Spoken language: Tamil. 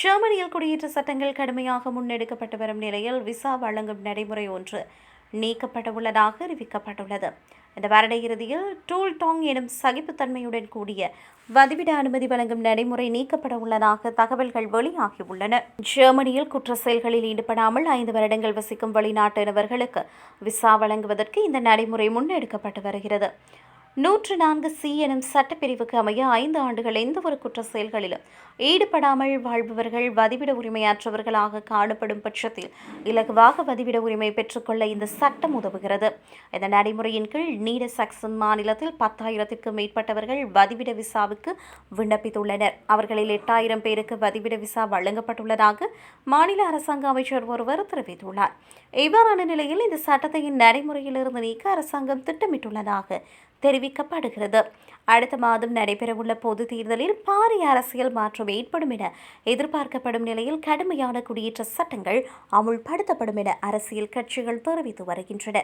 ஜெர்மனியில் குடியேற்ற சட்டங்கள் கடுமையாக முன்னெடுக்கப்பட்டு வரும் நிலையில் விசா வழங்கும் நடைமுறை ஒன்று நீக்கப்பட்டுள்ளதாக அறிவிக்கப்பட்டுள்ளது. இந்த வருட இறுதியில் டூல் டாங் எனும் சகிப்புத்தன்மையுடன் கூடிய வதிவிட அனுமதி வழங்கும் நடைமுறை நீக்கப்பட உள்ளதாக தகவல்கள் வெளியாகியுள்ளன. ஜெர்மனியில் குற்ற செயல்களில் ஈடுபடாமல் ஐந்து வருடங்கள் வசிக்கும் வெளிநாட்டினவர்களுக்கு விசா வழங்குவதற்கு இந்த நடைமுறை முன்னெடுக்கப்பட்டு வருகிறது. நூற்று நான்கு சி எனும் சட்டப்பிரிவுக்கு அமைய ஐந்து ஆண்டுகள் எந்த ஒரு குற்ற செயல்களிலும் ஈடுபடாமல் வாழ்பவர்கள் வதிவிட உரிமையற்றவர்களாக காணப்படும் பட்சத்தில் இலகுவாக வதிவிட உரிமை பெற்றுக்கொள்ள இந்த சட்டம் உதவுகிறது. இந்த நடைமுறையின் கீழ் நீட சக்சன் மாநிலத்தில் பத்தாயிரத்திற்கும் மேற்பட்டவர்கள் வதிவிட விசாவுக்கு விண்ணப்பித்துள்ளனர். அவர்களில் எட்டாயிரம் பேருக்கு வதிவிட விசா வழங்கப்பட்டுள்ளதாக மாநில அரசாங்க அமைச்சர் ஒருவர் தெரிவித்துள்ளார். இவ்வாறான நிலையில் இந்த சட்டத்தையின் நடைமுறையிலிருந்து நீக்க அரசாங்கம் திட்டமிட்டுள்ளதாக தெரிவிக்கப்படுகிறது. அடுத்த மாதம் நடைபெறவுள்ள பொது தேர்தலில் பாரிய அரசியல் மாற்றம் ஏற்படும் என எதிர்பார்க்கப்படும் நிலையில் கடுமையான குடியேற்ற சட்டங்கள் அமுல்படுத்தப்படும் என அரசியல் கட்சிகள் தெரிவித்து வருகின்றன.